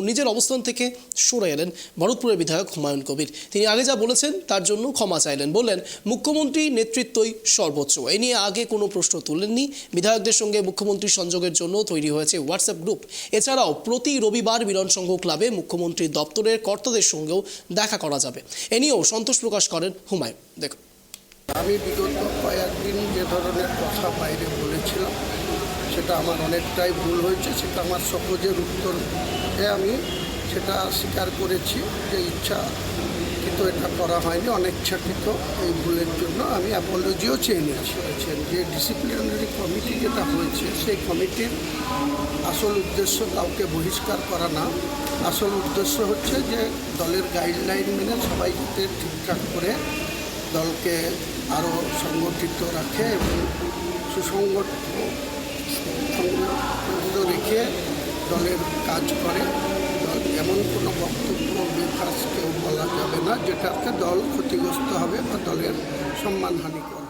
নিজের অবস্থান থেকে সরে এলেন ভরতপুরের বিধায়ক হুমায়ুন কবির। তিনি আগে যা বলেছেন তার জন্য ক্ষমা চাইলেন। বললেন, মুখ্যমন্ত্রী নেতৃত্বই সর্বোচ্চ। এ নিয়ে আগে কোনো প্রশ্ন তুলেননি। বিধায়কদের সঙ্গে মুখ্যমন্ত্রী সংযোগের জন্য তৈরি হয়েছে হোয়াটসঅ্যাপ গ্রুপ। এছাড়াও প্রতি রবিবার মিলন সংঘ ক্লাবে মুখ্যমন্ত্রী দপ্তরের কর্তাদের সঙ্গেও দেখা করা যাবে। এ নিয়েও সন্তোষ প্রকাশ করেন হুমায়ুন। দেখুন। আমি বিগত কয়েকদিন যে ধরনের কথা বাইরে বলেছিলাম সেটা আমার অনেকটাই ভুল হয়েছে, সেটা আমার সহজের উত্তর আমি সেটা স্বীকার করেছি যে ইচ্ছা কিন্তু এটা করা হয়নি, অনিচ্ছাকৃত এই ভুলের জন্য আমি অ্যাপোলজিও চেয়ে নিয়েছি। যে ডিসিপ্লিনারি কমিটি যেটা হয়েছে, সেই কমিটির আসল উদ্দেশ্য কাউকে বহিষ্কার করা না। আসল উদ্দেশ্য হচ্ছে যে দলের গাইডলাইন মেনে সবাই যাতে ঠিকঠাক করে দলকে আরও সংগঠিত রাখে এবং সুসংগঠিত সংগঠিত রেখে দলের কাজ করে। এমন কোনো বক্তব্য বিকাশ কেউ বলা যাবে না, যেটাতে দল ক্ষতিগ্রস্ত হবে বা দলের সম্মানহানি করবে।